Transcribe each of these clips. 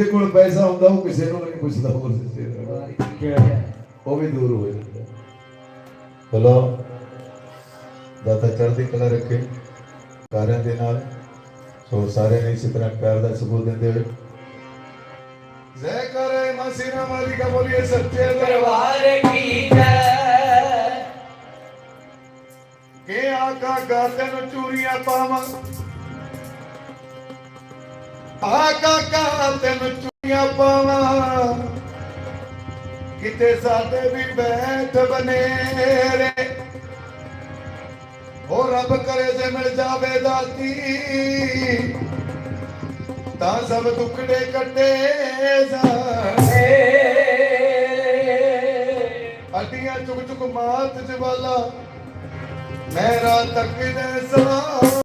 ਜਿਹਦੇ ਕੋਲ ਪੈਸਾ ਹੁੰਦਾ ਉਹ ਕਿਸੇ ਨੂੰ ਨਹੀਂ ਪੁੱਛਦਾ ਹੋਰ ਸਿੱਧੇ ਉਹ ਵੀ ਦੂਰ ਹੋ ਜਾਂਦਾ। ਬੋਲੋ। ਦਾਤਾ ਚੜ੍ਹਦੀ ਕਲਾ ਰੱਖੇ। ਸਾਰਿਆਂ ਦੇ ਨਾਲ। ਸੋ ਸਾਰੇ ਨੇ ਇਸੇ ਤਰ੍ਹਾਂ ਪਿਆਰ ਦਾ ਸਬੂਤ ਦਿੰਦੇ ਹੋਏ। ਜੈ ਕਰੇ ਮਸੀਨਾ ਮਾਲੀ ਬੋਲੀਏ ਸੱਚੇ ਦਰਬਾਰ ਕੀ ਜੈ? ਕੇ ਆਕਾ ਗਾਤਨ ਚੂਰੀਆਂ ਪਾਵਾਂ। ਆਕਾ ਕਾ ਤੈਨੂੰ ਚੁੰਨੀਆਂ ਪਾਵਾਂ। ਕਿਤੇ ਸਾਡੇ ਵੀ ਬੈਠ ਬਨੇਰੇ। ਹੋ ਰੱਬ ਕਰੇ ਜੇ ਮਿਲ ਜਾਵੇ ਦਾਤੀ। ਤਾਂ ਸਭ ਦੁੱਖੜੇ ਕੱਟੇ ਜਾਣੇ। ਅੱਡੀਆਂ ਚੁਗ ਚੁਗ ਮਾਤ ਜਵਾਲਾ। ਮੇਰਾ ਤੱਕਦੇ ਸਾਂ।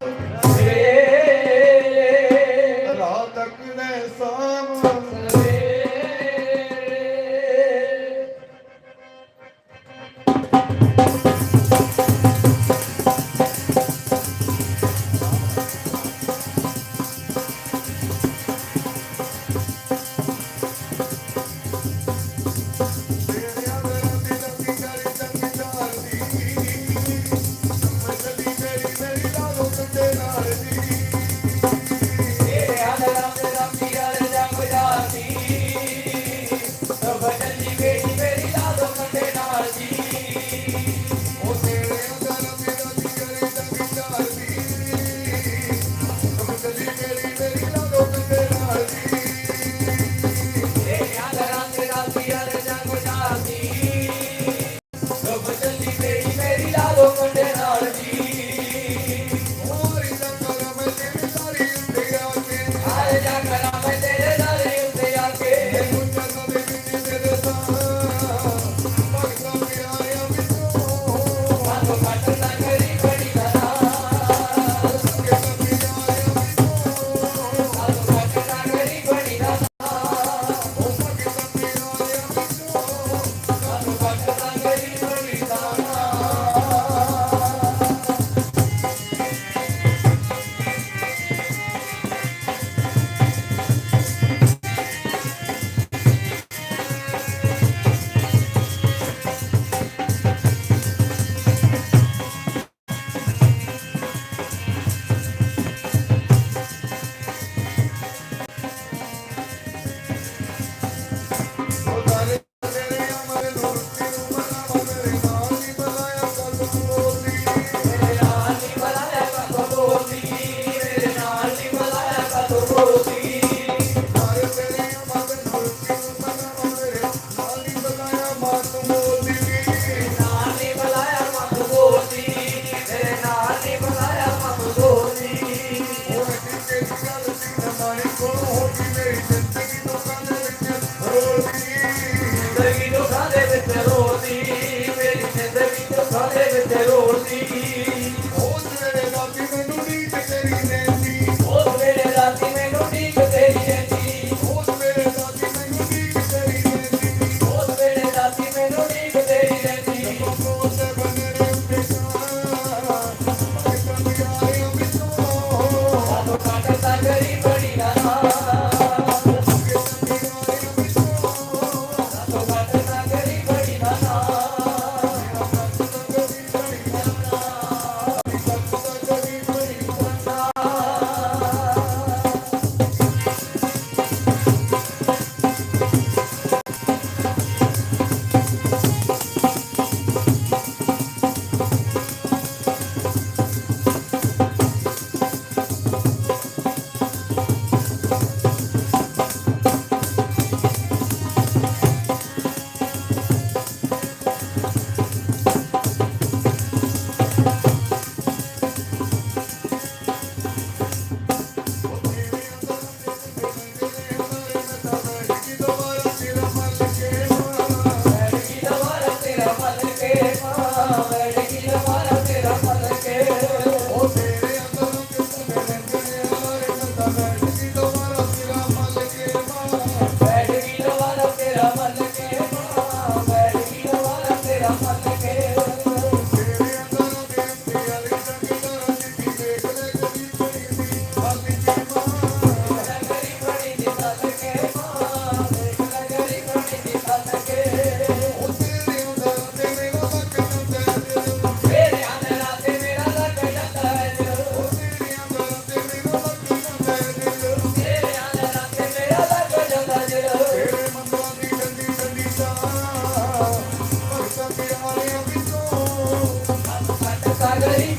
Sagrari.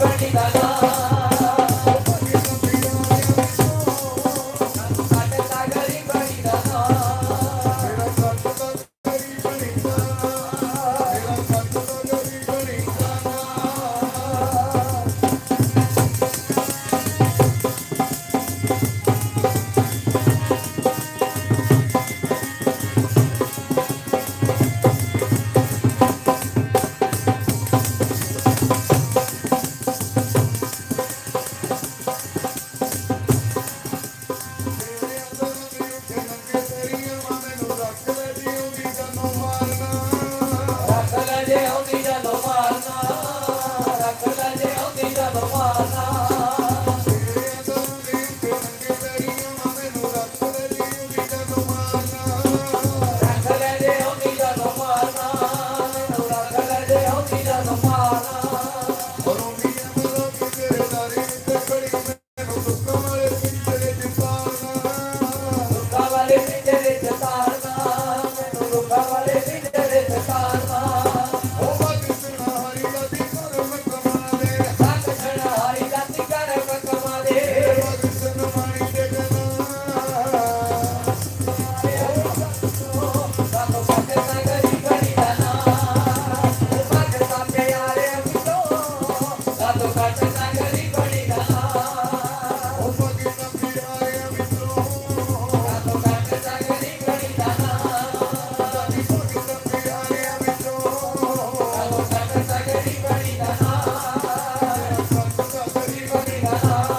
Hare Rama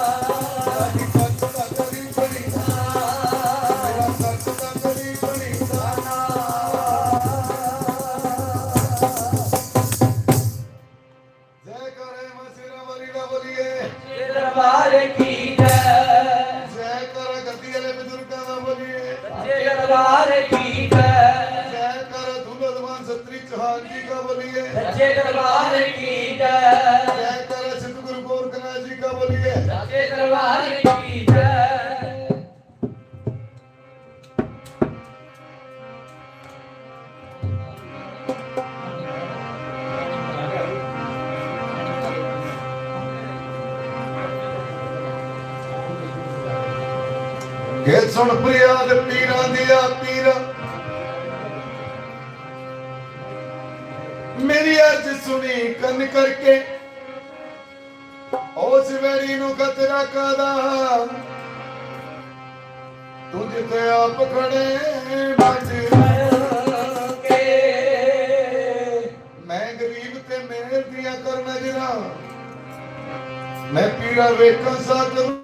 ਗੇ ਸੁਣ ਪ੍ਰਿਆਦ ਪੀਰਾਂ ਦਿਆ ਪੀਰਾ। ਮੇਰੀ ਅਰਜ ਸੁਣੀ ਕੰਨ ਕਰਕੇ। ਉਸ ਵੈਰੀ ਨੂੰ ਖਤਰਾ ਕਾਦਾ ਤੂੰ ਜਿੱਥੇ ਆਪ ਖੜੇ ਬੱਜ ਮੈਂ ਗਰੀਬ ਤੇ ਮਿਹਰ ਦੀਆਂ ਕਰ ਨਜ਼ਰਾਂ ਮੈਂ ਪੀਰਾ ਵੇਖਾਂ ਸਾਧਰੋਂ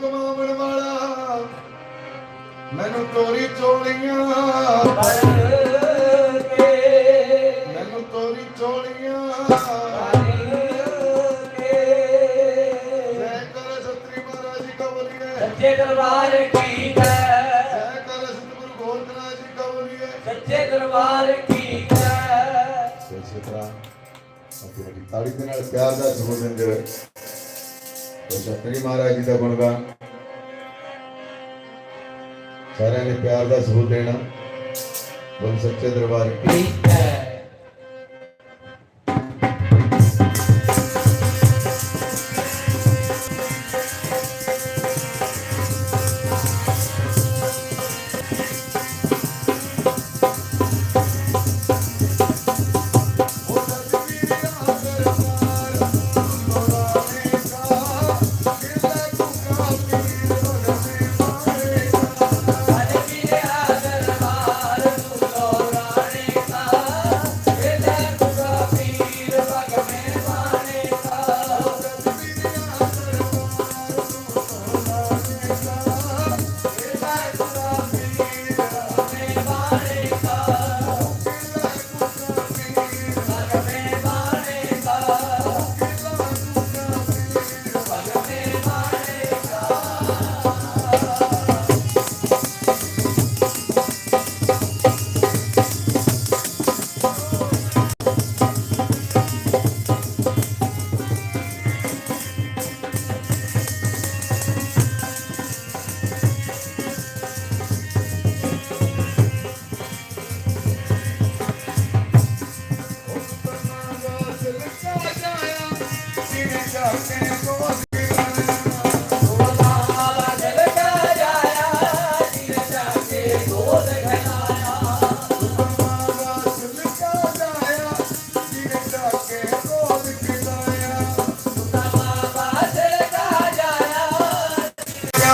ਕਮਾਉਣ ਵਾਲਾ ਮੈਨੂੰ ਤੋਰੀ ਚੋਲੀਆਂ। ਮੈਨੂੰ ਤੋਰੀ ਚੋਲੀਆਂ। ਜੈ ਕਰ ਸਤਰੀ ਮਹਾਰਾਜ ਜੀ ਕਾ ਬੋਲੀਏ। ਸੱਚੇ ਦਰਬਾਰ ਕੀ ਜੈ ਜੈ ਕਰ ਸਤਿਗੁਰੂ ਗੋਰਖਨਾਥ ਜੀ ਕਾ ਬੋਲੀਏ। ਸੱਚੇ ਦਰਬਾਰ ਕੀ ਜੈ ਇਸੇ ਤਰ੍ਹਾਂ ਆਪਣੀ ਵੱਡੀ ਤਾੜੀ ਦੇ ਨਾਲ ਪਿਆਰ ਦਾ ਸੰਬੋਧਨ ਦੇ ਤੋ ਸਤਰੀ ਮਹਾਰਾਜ ਜੀ ਦਾ ਗੁਣਗਾਨ ਸਾਰਿਆਂ ਨੇ ਪਿਆਰ ਦਾ ਸਬੂਤ ਦੇਣਾ ਬੋਲ ਸੱਚੇ ਦਰਬਾਰ ਕੀ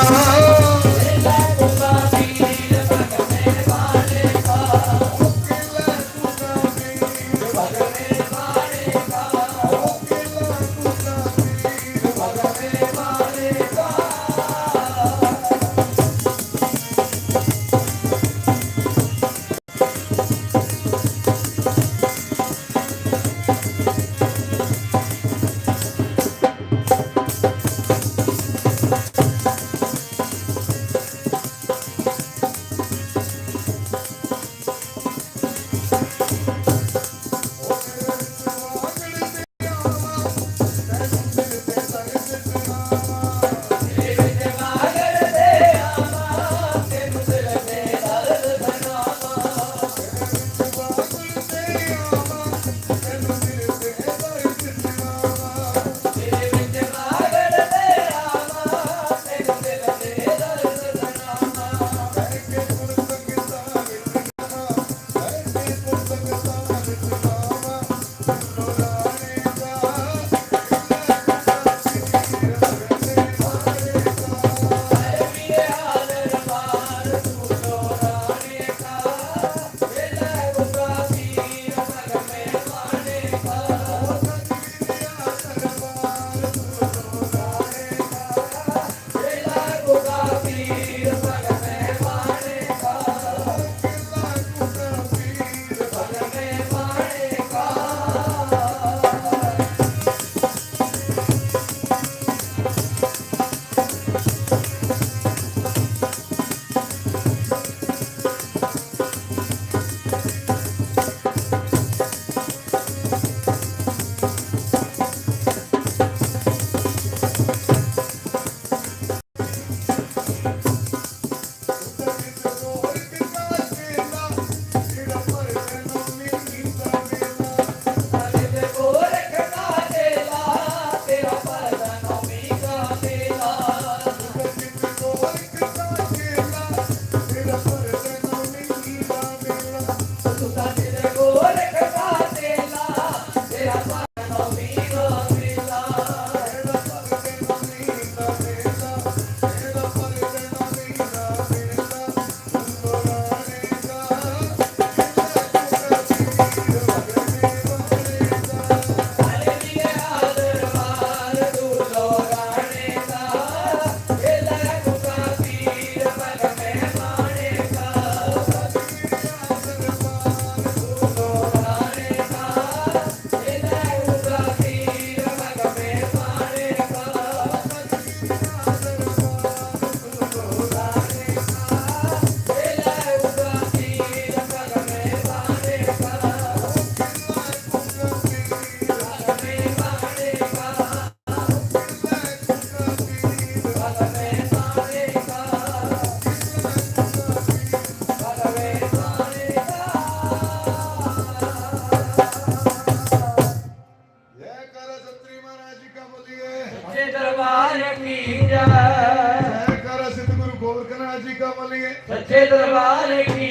Allah